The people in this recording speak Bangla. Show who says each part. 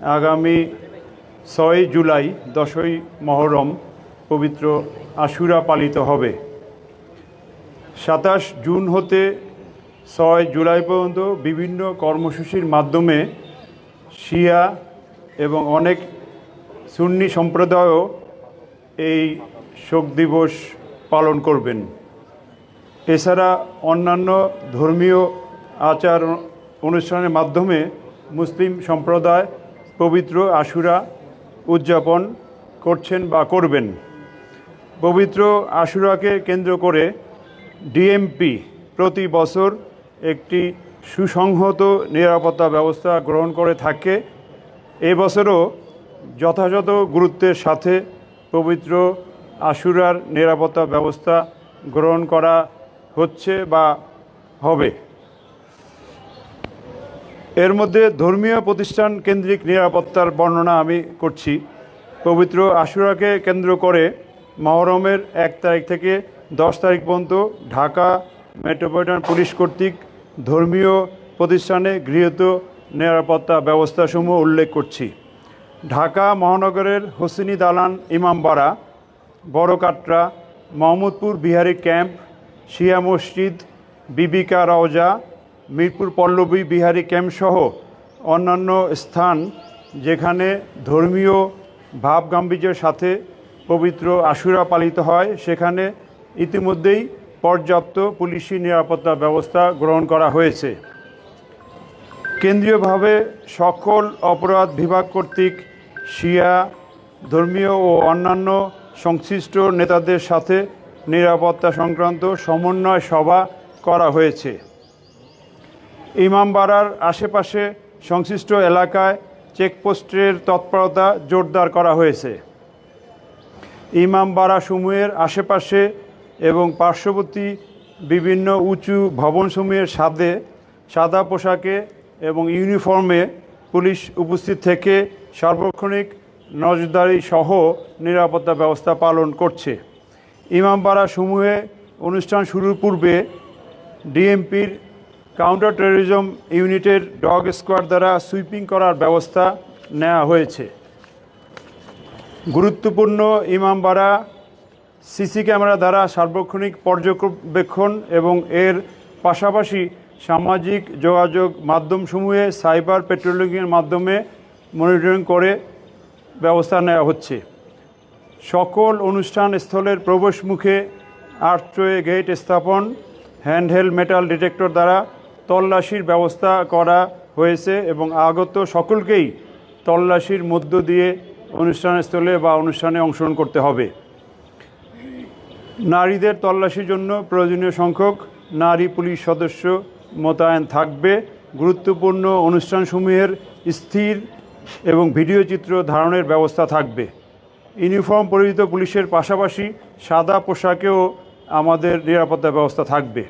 Speaker 1: আগামী ছয় জুলাই, দশই মহরম, পবিত্র আশুরা পালিত হবে। সাতাশ জুন হতে ছয় জুলাই পর্যন্ত বিভিন্ন কর্মসূচির মাধ্যমে শিয়া এবং অনেক সুন্নি সম্প্রদায়ও এই শোক দিবস পালন করবেন। এছাড়া অন্যান্য ধর্মীয় আচার অনুষ্ঠানের মাধ্যমে মুসলিম সম্প্রদায় পবিত্র আশুরা উদযাপন করছেন বা করবেন। পবিত্র আশুরাকে কেন্দ্র করে ডিএমপি প্রতি বছর একটি সুসংহত নিরাপত্তা ব্যবস্থা গ্রহণ করে থাকে। এবছরও যথাযথ গুরুত্বের সাথে পবিত্র আশুরার নিরাপত্তা ব্যবস্থা গ্রহণ করা হচ্ছে বা হবে। এর মধ্যে ধর্মীয় প্রতিষ্ঠান কেন্দ্রিক নিরাপত্তার বর্ণনা আমি করছি। পবিত্র আশুরাকে কেন্দ্র করে মহরমের এক তারিখ থেকে দশ তারিখ পর্যন্ত ঢাকা মেট্রোপলিটন পুলিশ কর্তৃক ধর্মীয় প্রতিষ্ঠানে গৃহীত নিরাপত্তা ব্যবস্থাসমূহ উল্লেখ করছি। ঢাকা মহানগরের হোসেনি দালান ইমামবাড়া বড়কাটরা মোহাম্মদপুর বিহারি ক্যাম্প, শিয়া মসজিদ, বিবিকা রওজা মিরপুর, পল্লবী, বিহারি ক্যাম্পসহ অন্যান্য স্থান যেখানে ধর্মীয় ভাব গাম্ভীর্যের সাথে পবিত্র আশুরা পালিত হয়, সেখানে ইতিমধ্যেই পর্যাপ্ত পুলিশি নিরাপত্তা ব্যবস্থা গ্রহণ করা হয়েছে। কেন্দ্রীয়ভাবে সকল অপরাধ বিভাগ কর্তৃক শিয়া, ধর্মীয় ও অন্যান্য সংশ্লিষ্ট নেতাদের সাথে নিরাপত্তা সংক্রান্ত সমন্বয় সভা করা হয়েছে। ইমামবাড়ার আশেপাশে সংশ্লিষ্ট এলাকায় চেকপোস্টের তৎপরতা জোরদার করা হয়েছে। ইমামবাড়া সমূহের আশেপাশে এবং পার্শ্ববর্তী বিভিন্ন উঁচু ভবনসমূহের সাথে সাদা পোশাকে এবং ইউনিফর্মে পুলিশ উপস্থিত থেকে সার্বক্ষণিক নজরদারি সহ নিরাপত্তা ব্যবস্থা পালন করছে। ইমামবাড়া সমূহে অনুষ্ঠান শুরুর পূর্বে ডিএমপির কাউন্টার টেরোরিজম ইউনিটের ডগ স্কোয়াড দ্বারা সুইপিং করার ব্যবস্থা নেওয়া হয়েছে। গুরুত্বপূর্ণ ইমামবাড়া সিসি ক্যামেরা দ্বারা সার্বক্ষণিক পর্যবেক্ষণ এবং এর পাশাপাশি সামাজিক যোগাযোগ মাধ্যমসমূহে সাইবার পেট্রোলিংয়ের মাধ্যমে মনিটরিং করে ব্যবস্থা নেওয়া হচ্ছে। সকল অনুষ্ঠান স্থলের প্রবেশ মুখে গেট স্থাপন, হ্যান্ডহেল মেটাল ডিটেক্টর দ্বারা তল্লাশির ব্যবস্থা করা হয়েছে এবং আগত সকলকেই তল্লাশির মধ্য দিয়ে অনুষ্ঠানস্থলে বা অনুষ্ঠানে অংশগ্রহণ করতে হবে। নারীদের তল্লাশির জন্য প্রয়োজনীয় সংখ্যক নারী পুলিশ সদস্য মোতায়েন থাকবে। গুরুত্বপূর্ণ অনুষ্ঠানসমূহের স্থির এবং ভিডিও চিত্র ধারণের ব্যবস্থা থাকবে। ইউনিফর্ম পরিহিত পুলিশের পাশাপাশি সাদা পোশাকেও আমাদের নিরাপত্তা ব্যবস্থা থাকবে।